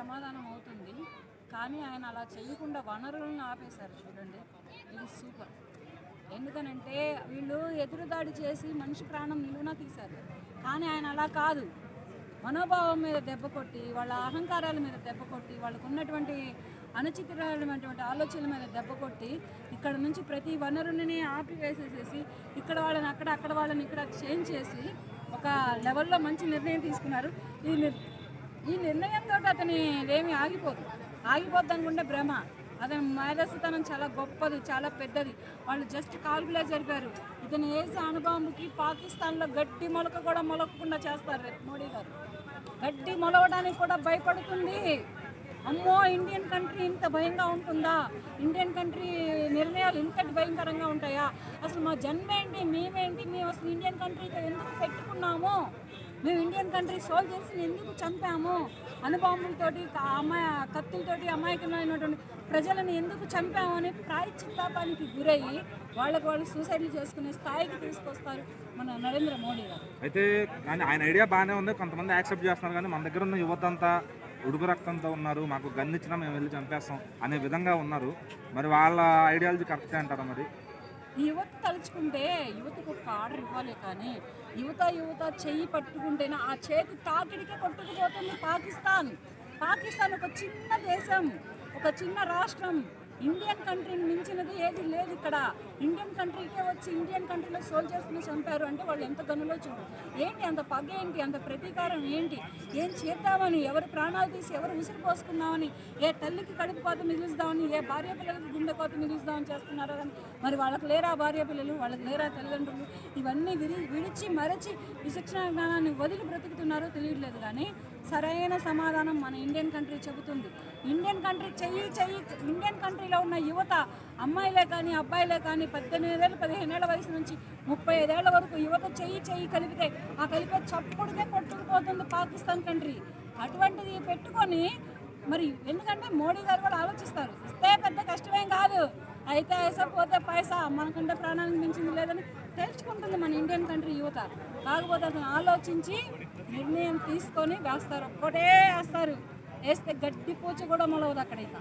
సమాధానం అవుతుంది. కానీ ఆయన అలా చేయకుండా వనరులను ఆపేశారు చూడండి. ఇది సూపర్. ఎందుకనంటే వీళ్ళు ఎదురుదాడి చేసి మనిషి ప్రాణం నిలువున తీశారు. కానీ ఆయన అలా కాదు. మనోభావం మీద దెబ్బ కొట్టి వాళ్ళ అహంకారాల మీద దెబ్బ కొట్టి వాళ్ళకు ఉన్నటువంటి అనుచితమైనటువంటి ఆలోచనల మీద దెబ్బ కొట్టి ఇక్కడ నుంచి ప్రతి వనరుని ఆపివేసేసేసి ఇక్కడ వాళ్ళని అక్కడ అక్కడ వాళ్ళని ఇక్కడ చేంజ్ చేసి ఒక లెవెల్లో మంచి నిర్ణయం తీసుకున్నారు. ఈ ఈ నిర్ణయంతో అతని ఏమి ఆగిపోదు. ఆగిపోద్ది అనుకుంటే భ్రమ. అతని మేధస్సుతనం చాలా గొప్పది చాలా పెద్దది. వాళ్ళు జస్ట్ కాల్కులే జరిపారు. ఇతను వేసే అనుభవంకి పాకిస్తాన్లో గట్టి మొలక కూడా మొలకకుండా చేస్తారు మోడీ గారు. గడ్డి మొలవడానికి కూడా భయపడుతుంది. అమ్మో ఇండియన్ కంట్రీ ఇంత భయంగా ఉంటుందా? ఇండియన్ కంట్రీ నిర్ణయాలు ఇంతటి భయంకరంగా ఉంటాయా? అసలు మా జన్మేంటి మేమేంటి మేము అసలు ఇండియన్ కంట్రీతో ఎందుకు పెట్టుకున్నాము? మేము ఇండియన్ కంట్రీ సోల్జర్స్ని ఎందుకు చంపాము? అనుబాంబులతోటి అమ్మాయి కత్తులతోటి అమాయకమైనటువంటి ప్రజలను ఎందుకు చంపాము అని ప్రాయచిత్తాపానికి గురయ్యి వాళ్ళకు వాళ్ళు సూసైడ్లు చేసుకునే స్థాయికి తీసుకొస్తారు మన నరేంద్ర మోడీ గారు. అయితే కానీ ఆయన ఐడియా బాగానే ఉంది. కొంతమంది యాక్సెప్ట్ చేస్తున్నారు కానీ మన దగ్గర ఉన్న యువత అంతా ఉడుకు రక్తంతో ఉన్నారు. మాకు గన్ ఇచ్చినా మేము వెళ్ళి చంపేస్తాం అనే విధంగా ఉన్నారు. మరి వాళ్ళ ఐడియాలజీ కరెక్టే అంటారా మరి? యువత తలుచుకుంటే యువతకు ఒక ఆర్డర్ ఇవ్వాలి కానీ యువత యువత చెయ్యి పట్టుకుంటేనే ఆ చేతి తాకిడికే కొట్టుకుపోతుంది పాకిస్తాన్. పాకిస్తాన్ ఒక చిన్న దేశం ఒక చిన్న రాష్ట్రం. ఇండియన్ కంట్రీని మించినది ఏది లేదు ఇక్కడ. ఇండియన్ కంట్రీకే వచ్చి ఇండియన్ కంట్రీలో సోల్జర్స్ని చంపారు అంటే వాళ్ళు ఎంత గనులో చూడు. ఏంటి అంత పగ ఏంటి? అంత ప్రతీకారం ఏంటి? ఏం చేద్దామని? ఎవరు ప్రాణాలు తీసి ఎవరు ఉసిరి పోసుకుందామని? ఏ తల్లికి కడుపు కోత మిగులుస్తామని ఏ భార్య పిల్లలకి గుండె కోత మిగులుస్తామని చేస్తున్నారో కానీ మరి వాళ్ళకి లేరా భార్య పిల్లలు? వాళ్ళకి లేరా తల్లిదండ్రులు? ఇవన్నీ విరి విడిచి మరచి విశిక్షణ జ్ఞానాన్ని వదిలి బ్రతుకుతున్నారో తెలియట్లేదు కానీ సరైన సమాధానం మన ఇండియన్ కంట్రీ చెబుతుంది. ఇండియన్ కంట్రీ చెయ్యి చెయ్యి ఇండియన్ కంట్రీలో ఉన్న యువత అమ్మాయిలే కానీ అబ్బాయిలే కానీ పద్దెనిమిదేళ్ళు పదిహేనేళ్ళ వయసు నుంచి ముప్పై ఐదేళ్ళ వరకు యువత చెయ్యి చెయ్యి కలిపితే ఆ కలిపే చప్పుడుకే కొట్టుకుపోతుంది పాకిస్తాన్ కంట్రీ. అటువంటిది పెట్టుకొని మరి ఎందుకంటే మోడీ గారు కూడా ఆలోచిస్తారు ఇస్తే పెద్ద కష్టమేం కాదు. అయితే ఐసా పోతే పైసా మనకంటే ప్రాణానికి మించింది లేదని తెలుసుకుంటుంది మన ఇండియన్ కంట్రీ యువత. కాకపోతే అతను ఆలోచించి నిర్ణయం తీసుకొని వేస్తారు ఒక్కటే వేస్తారు. వేస్తే గట్టి పూచ కూడా మొలవదు అక్కడ ఇక